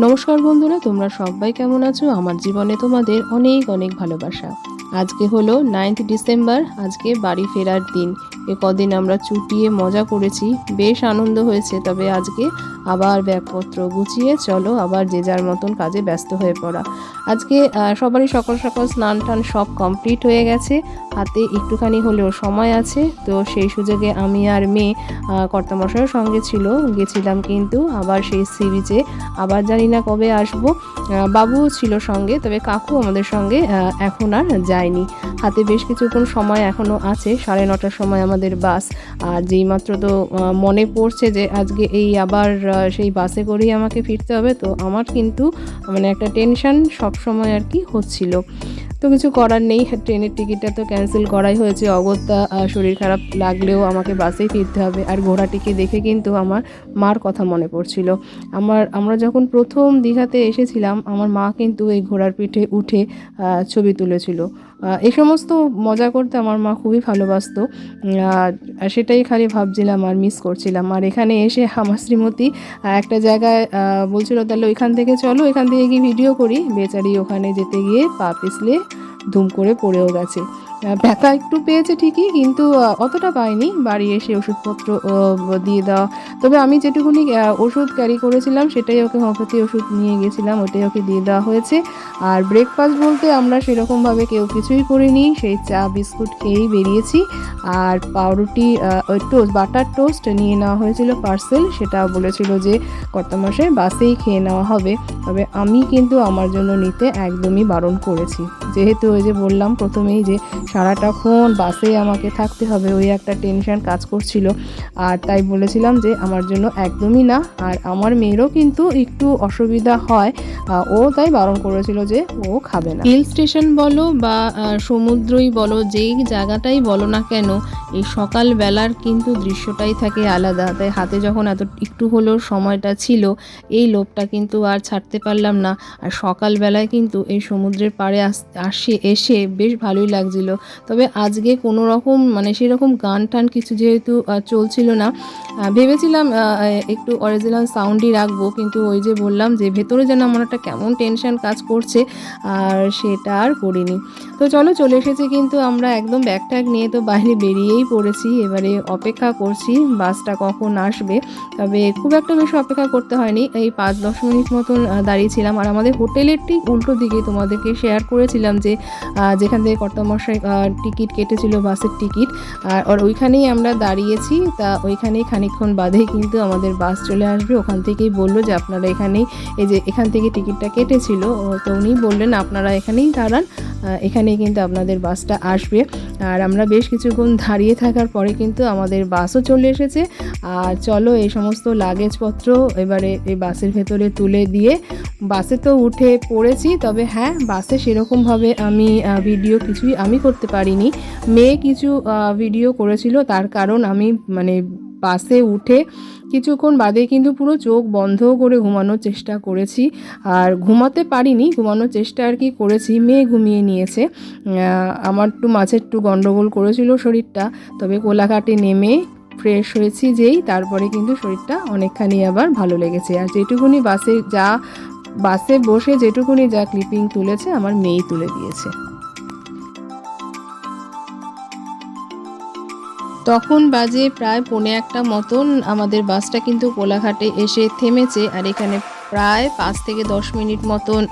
নমস্কার বন্ধুরা, তোমরা সবাই কেমন আছো? আমার জীবনে তোমাদের অনেক অনেক ভালোবাসা। আজকে হলো নাইন্থ ডিসেম্বর আজকে বাড়ি ফেরার দিন। এ কদিন আমরা চুটিয়ে মজা করেছি। বেশ আনন্দ হয়েছে তবে আজকে আবার ব্যাগপত্র গুছিয়ে চলো আবার যে যার মতন কাজে ব্যস্ত হয়ে পড়া। আজকে সবারই সকাল সকাল স্নান টান সব কমপ্লিট হয়ে গেছে। হাতে একটুখানি হলেও সময় আছে তো সেই সুযোগে আমি আর মেয়ে আহ, কর্তামশাইয়ের সঙ্গে ছিল গেছিলাম কিন্তু আবার সেই সি বিচে আবার জানি না কবে আসব। বাবুও ছিল সঙ্গে তবে কাকু আমাদের সঙ্গে এখন আর যায়নি। হাতে বেশ কিছুক্ষণ সময় এখনও আছে সাড়ে নটার সময় আমাদের বাস। আর যেই মাত্র তো মনে পড়ছে যে আজকে এই আবার সেই বাসে করেই আমাকে ফিরতে হবে, তো আমার কিন্তু মানে একটা টেনশন সবসময় আর কি হচ্ছিল। তো কিছু করার নেই, ট্রেনের টিকিটটা তো ক্যান্সেল করাই হয়েছে, অগত্যা শরীর খারাপ লাগলেও আমাকে বাসেই ফিরতে হবে। আর ঘোড়াটিকে দেখে কিন্তু আমার মার কথা মনে পড়ছিল। আমার, আমরা যখন প্রথম দীঘাতে এসেছিলাম, আমার মা কিন্তু এই ঘোড়ার পিঠে উঠে ছবি তুলেছিল। এই সমস্ত মজা করতে আমার মা খুবই ভালোবাসত। আর সেটাই খালি ভাবছিলাম আর মিস করছিলাম। আর এখানে এসে আমার শ্রীমতী একটা জায়গায় বলছিল, তাহলে ওইখান থেকে চলো, এখান থেকে গিয়ে ভিডিও করি। বেচারি ওখানে যেতে গিয়ে পা পিছলে ধুম করে পড়েও গেছে। ব্যথা একটু পেয়েছে ঠিকই, কিন্তু অতটা পাইনি। বাড়ি এসে ওষুধপত্র দিয়ে দেওয়া। তবে আমি যেটুকুনি ওষুধ ক্যারি করেছিলাম, সেটাই ওকে হোমিওপ্যাথি ওষুধ নিয়ে গেছিলাম, ওটাই ওকে দিয়ে দেওয়া হয়েছে। আর ব্রেকফাস্ট বলতে আমরা সেরকমভাবে কেউ কিছুই করিনি, সেই চা, বিস্কুট খেয়েই বেরিয়েছি। আর পাউরুটি ওই টোস্ট বাটার টোস্ট নিয়ে নেওয়া হয়েছিল পার্সেল সেটা বলেছিল যে কর্তামশাই বাসেই খেয়ে নেওয়া হবে। তবে আমি কিন্তু আমার জন্য নিতে একদমই বারণ করেছি। যেহেতু ওই যে বললাম প্রথমেই যে সারাটাক্ষণ বাসে আমাকে থাকতে হবে, ওই একটা টেনশন কাজ করছিল। আর তাই বলেছিলাম যে, আমার জন্য একদমই না। আর আমার মেয়েরও কিন্তু একটু অসুবিধা হয়। ও তাই বারণ করেছিল যে, ও খাবে না। হিল স্টেশন বলো বা সমুদ্রই বলো, যেই জায়গাটাই বলো না কেন, এই সকাল বেলার কিন্তু দৃশ্যটাই থাকে আলাদা। তাই হাতে যখন এত, একটু হলেও সময়টা ছিল, এই লোভটা কিন্তু আর ছাড়তে পারলাম না। আর সকালবেলায় কিন্তু এই সমুদ্রের পাড়ে আস- আসে, এসে বেশ ভালোই লাগছিল। তবে আজকে কোনো রকম মানে সেরকম গান টান কিছু যেহেতু চলছিল না ভেবেছিলাম একটু অরিজিনাল সাউন্ডই রাখব, কিন্তু ওই যে বললাম যে ভেতরে যেন আমার একটা কেমন টেনশন কাজ করছে, আর সেটা আর করিনি। তো চলো চলে এসেছি, কিন্তু আমরা একদম ব্যাগ ট্যাগ নিয়ে তো বাইরে বেরিয়েই পড়েছি, এবারে অপেক্ষা করছি, বাসটা কখন আসবে, তবে খুব একটা বেশি অপেক্ষা করতে হয়নি, এই পাঁচ দশ মিনিট মতন দাঁড়িয়েছিলাম আর আমাদের হোটেলের ঠিক উল্টো দিকে তোমাদেরকে শেয়ার করেছিলাম যে যেখান থেকে কর্তামশাই টিকিট কেটেছিল, বাসের টিকিট। আর ওইখানেই আমরা দাঁড়িয়েছি। তা ওইখানেই খানিকক্ষণ বাদেই কিন্তু আমাদের বাস চলে আসবে। ওখান থেকেই বলল যে, আপনারা এখানেই, এই যে এখান থেকে টিকিটটা কেটেছিল। তো উনি বললেন, আপনারা এখানেই দাঁড়ান। আহ, এখানেই কিন্তু আপনাদের বাসটা আসবে। আর আমরা বেশ কিছুক্ষণ দাঁড়িয়ে থাকার পরে কিন্তু আমাদের বাসও চলে এসেছে। আর চলো এই সমস্ত লাগেজপত্র এবারে এই বাসের ভেতরে তুলে দিয়ে বাসে তো উঠে পড়েছি তবে হ্যাঁ বাসে সেরকমভাবে আমি ভিডিও কিছুই আমি করতে পারিনি। মেয়ে কিছু ভিডিও করেছিল তার কারণ আমি মানে বাসে উঠে কিছুক্ষণ বাদে কিন্তু পুরো চোখ বন্ধ করে ঘুমানোর চেষ্টা করেছি। আর ঘুমাতে পারিনি, ঘুমানোর চেষ্টা আর কি করেছি। মেয়ে ঘুমিয়ে নিয়েছে। আমার একটু মাঝে একটু গণ্ডগোল করেছিল শরীরটা, তবে কোলাঘাটে নেমে ফ্রেশ হয়েছি যেই, তারপরে কিন্তু শরীরটা অনেকখানি আবার ভালো লেগেছে। আর যেটুকুনি বাসে যা, বাসে বসে যেটুকুনি যা ক্লিপিং তুলেছে, আমার মেয়েই তুলে দিয়েছে। তখন বাজে প্রায় পৌনে একটা মতন আমাদের বাসটা কিন্তু কোলাঘাটে এসে থেমেছে, আর এখানে প্রায় পাঁচ থেকে দশ মিনিট মতন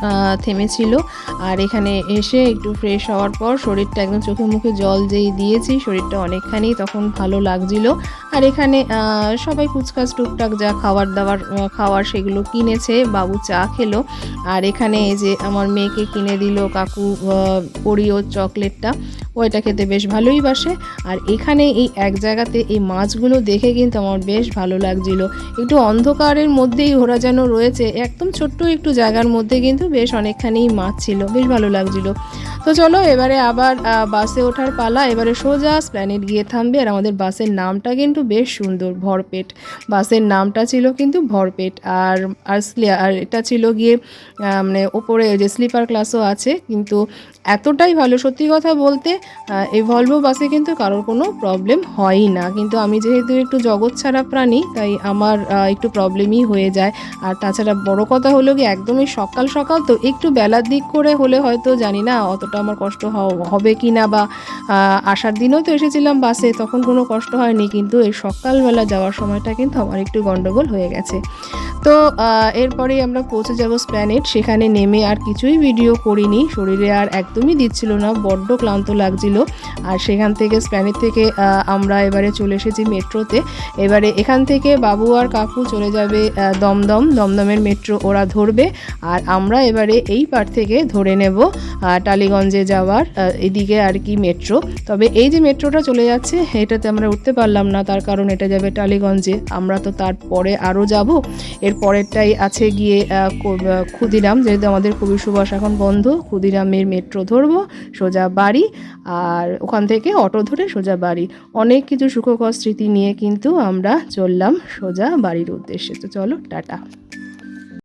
থেমেছিল। আর এখানে এসে একটু ফ্রেশ হওয়ার পর শরীরটা একদম চোখে মুখে জল যেই দিয়েছি, শরীরটা অনেকখানি তখন ভালো লাগছিল। আর এখানে সবাই কুচকাচ টুকটাক যা খাবার দাবার খাওয়ার সেগুলো কিনেছে, বাবু চা খেলো। আর এখানে এই যে আমার মেয়েকে কিনে দিল কাকু ওরিও চকলেটটা। ও এটা খেতে বেশ ভালোই বাসে। আর এখানে এই এক জায়গাতে এই মাছগুলো দেখে কিন্তু আমার বেশ ভালো লাগছিল। একটু অন্ধকারের মধ্যেই ওরা যেন রয়েছে, একদম ছোট্ট একটু জায়গার মধ্যে কিন্তু বেশ অনেকখানি মাছ ছিল, বেশ ভালো লাগছিল। তো চলো, এবারে আবার বাসে ওঠার পালা, এবারে সোজা স্প্ল্যানেট গিয়ে থামবে, আর আমাদের বাসের নামটা কিন্তু বেশ সুন্দর, ভরপেট। বাসের নামটা ছিল কিন্তু ভরপেট, আর আর আর এটা ছিল গিয়ে মানে ওপরে যে স্লিপার ক্লাসও আছে, কিন্তু এতটাই ভালো সত্যি কথা বলতে এই ভলভো বাসে কিন্তু কারোর কোনো প্রবলেম হয়ই না। কিন্তু আমি যেহেতু একটু জগৎ ছাড়া প্রাণী, তাই আমার একটু প্রবলেমই হয়ে যায়। আর তাছাড়া বড় কথা হলো কি একদমই সকাল সকাল তো একটু বেলার দিক করে হলে হয়তো জানি না, অতটা আমার কষ্ট হবে কি না বা আসার দিনেও তো এসেছিলাম বাসে তখন কোনো কষ্ট হয়নি কিন্তু এই সকালবেলা যাওয়ার সময়টা কিন্তু আমার একটু গন্ডগোল হয়ে গেছে। তো এরপরেই আমরা পৌঁছে যাব স্প্ল্যানেট সেখানে নেমে আর কিছুই ভিডিও করিনি শরীরে আর একদমই দিচ্ছিল না বড্ড ক্লান্ত লাগছিল। আর সেখান থেকে স্প্ল্যানেট থেকে আমরা এবারে চলে এসেছি মেট্রোতে। এবারে এখান থেকে বাবু আর কাকু চলে যাবে দমদম দমদমের মেট্রো ওরা ধরবে। আর আমরা এবারে এই পার থেকে ধরে নেব আহ, টালিগঞ্জে যাওয়ার এদিকে আর কি মেট্রো। তবে এই যে মেট্রোটা চলে যাচ্ছে, এটাতে আমরা উঠতে পারলাম না। তার কারণ এটা যাবে টালিগঞ্জে। আমরা তো তারপরে আরও যাব। এর পরেরটাই আছে গিয়ে ক্ষুদিরাম। যেহেতু আমাদের কবি সুভাষ এখন বন্ধ, ক্ষুদিরামের মেট্রো ধরবো, সোজা বাড়ি। আর ওখান থেকে অটো ধরে সোজা বাড়ি। অনেক কিছু সুখকর স্মৃতি নিয়ে কিন্তু আমরা চললাম সোজা বাড়ির উদ্দেশ্যে। তো চলো, টাটা।